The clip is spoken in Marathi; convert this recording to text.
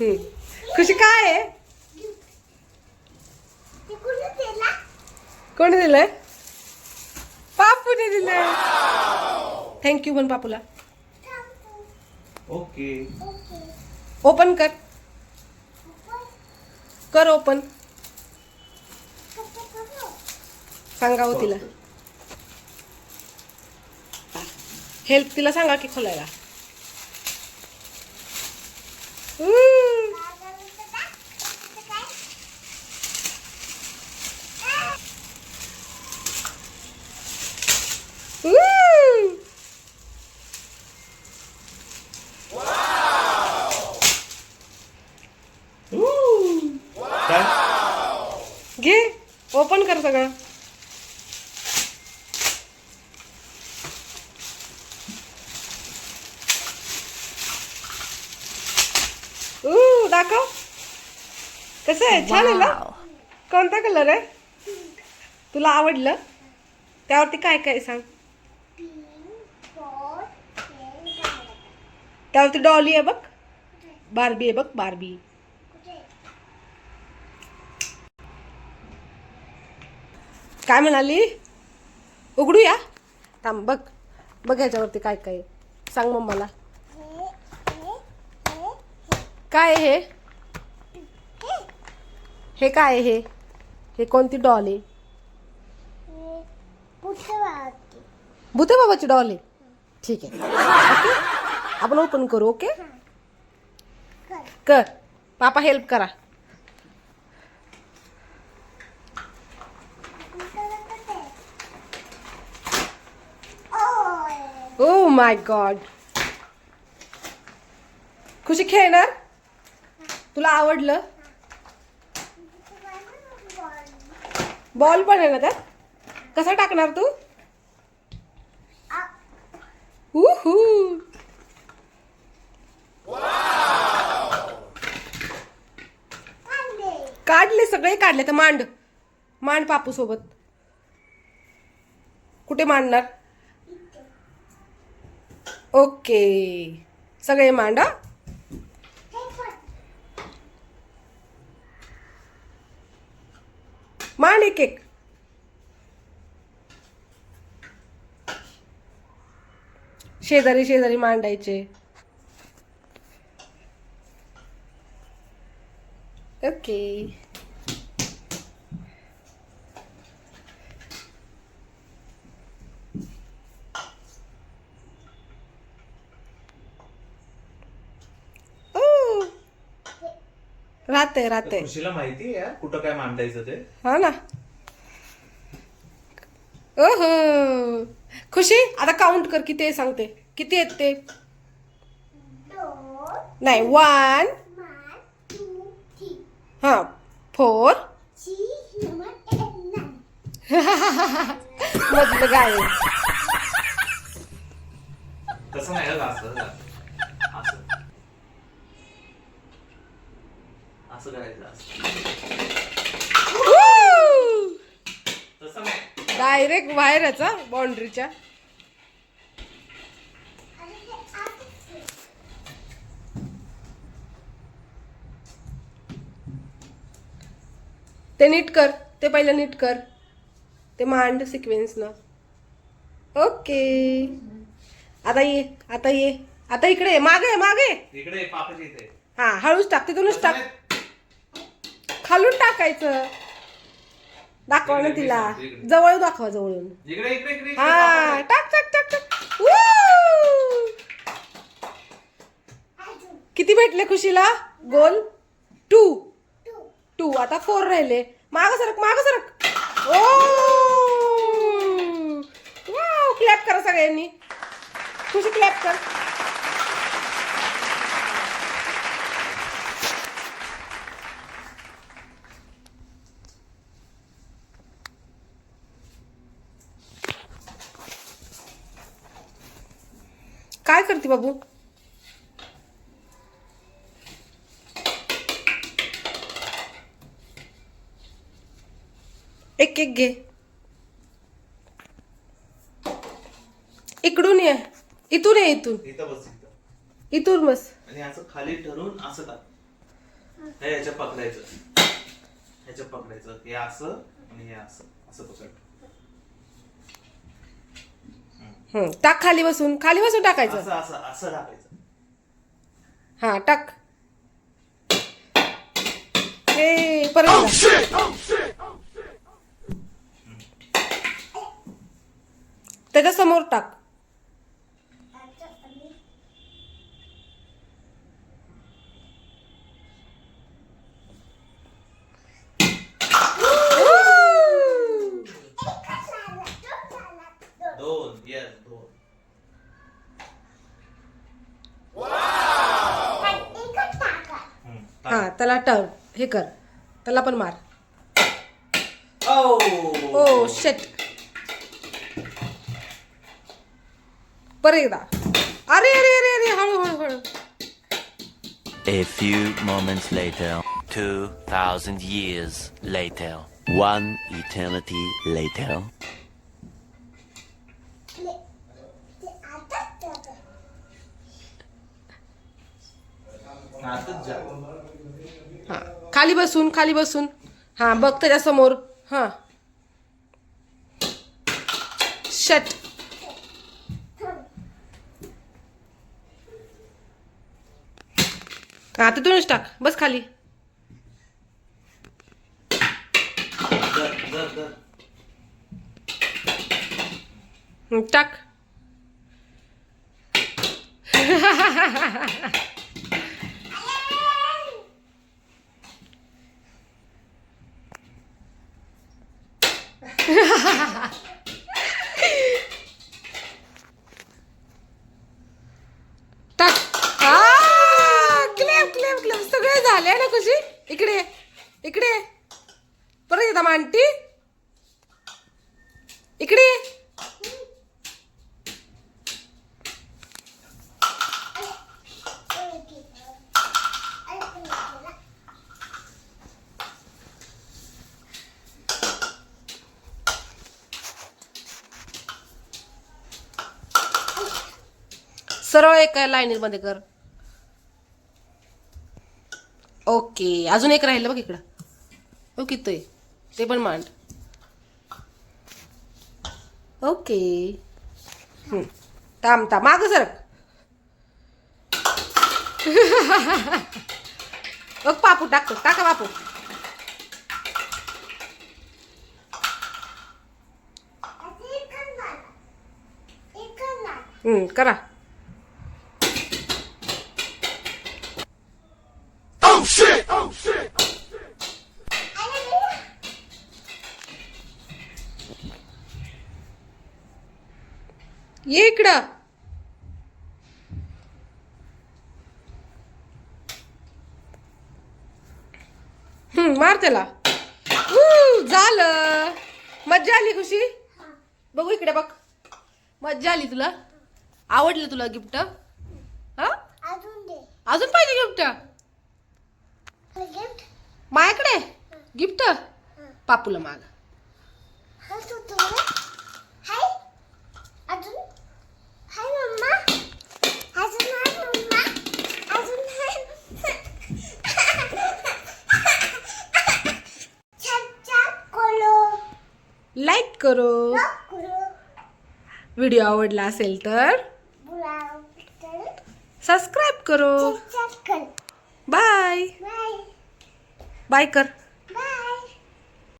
हम्म. खुशी काय आहे? कोणी दिलंय? पापूने दिलंय. थँक्यू म्हण पापूला ओके. ओपन कर. कर ओपन सांगा हो तिला. हेल्प तिला सांगा की खोलायला. ओपन कर सगळं ऊ दाखव कसं आहे छान आहे ना कोणता कलर आहे तुला आवडलं? त्यावरती काय काय आहे सांग? त्यावरती डॉली आहे बघ. बार्बी आहे बघ बार्बी काय म्हणाली? उघडूया. थांब बघ. बघ ह्याच्यावरती काय काय. सांग मम्माला काय आहे हे? हे काय आहे हे? हे कोणती डॉल आहे? भूते बाबाची डॉल आहे. ठीक आहे. ओके आपण ओपन करू ओके कर. पापा हेल्प करा ओ माय गॉड खुशी खेळणार? तुला आवडलं? बॉल पण आहे ना त्यात? कसा टाकणार तू? उहू. काढले सगळे काढले तर मांड. मांड पापू सोबत कुठे मांडणार? ओके. सगळे मांडा? मांड एक एक. शेजारी शेजारी मांडायचे. ओके ओ राहते राहते खुशीला माहिती आहे यार कुठं काय मांडायचं ते. हा ना. ओहो. खुशी आता काउंट कर किती आहे सांगते. किती आहेत ते? नाही वन हा फोर मधलं गाय तसं नाही असं करायचं असं. तसं नाही. डायरेक्ट बाहेरच बाउंड्रीच्या. ते नीट कर ते पहिलं नीट कर. ते मांड सिक्वेन्सनं ओके आता ये आता ये. आता इकडे मागे मागे. इकडे पापाच्या इथे. हा हळूच टाक तिथूनच टाक. खालून टाकायचं. दाखवा ना तिला. जवळ दाखवा जवळून. हा टाक टाक टाक टाक! किती भेटले खुशीला? गोल? टू. टू. आता फोर राहिले. माग सरक माग सरक. ओ! वाव क्लॅप करा सगळ्यांनी. खुशी क्लॅप कर काय करते बाबू? एक एक घे. इकडून ये. इथून ये इथून. इथं बस इथं. इथून बस. आणि असं खाली ठरून असं टाक. हे याच्या पकडायचं. ह्याच्या पकडायचं. हे असं आणि हे असं. असं पकड. हम्म, टाक खाली बसून खाली बसून टाकायचं. असं असं असं टाकायचं. हा टाक. हे परत एकदा. त्याच्यासमोर टाक. त्याला टर्न हे कर. त्याला पण मार. ओ. ओ शेट परत एकदा. अरे अरे अरे अरे हळू हळू हळू. A few moments later, 2,000 years later, one eternity later. आताच जा हां. खाली बसून खाली बसून. हां बघ त्याच्यासमोर हा. शट हा तिथूनच टाक. बस खाली. टाक टाक आ, क्लेम क्लेम क्लेम. सगळे झाले ना खुशी? इकडे इकडे. ये. परत येता मांटी इकडे. सरळ एका लाईनीमध्ये कर. ओके अजून एक राहिलं बघ इकडं. ओके ते ते पण मांड. ओके. हं. थांब थांब. माग सरक बघ पापू टाकतो. टाका बापू हं, करा. ये इकडं. हम्म मार त्याला. झालं. मज्जा आली खुशी? बघू इकडे बघ. मज्जा आली तुला? आवडलं तुला गिफ्ट? हा? अजून पाहिजे गिफ्ट? माझ्याकडे गिफ्ट? पापूला माग. करो. व्हिडिओ आवडला असेल तर सबस्क्राईब करो. बाय बाय कर.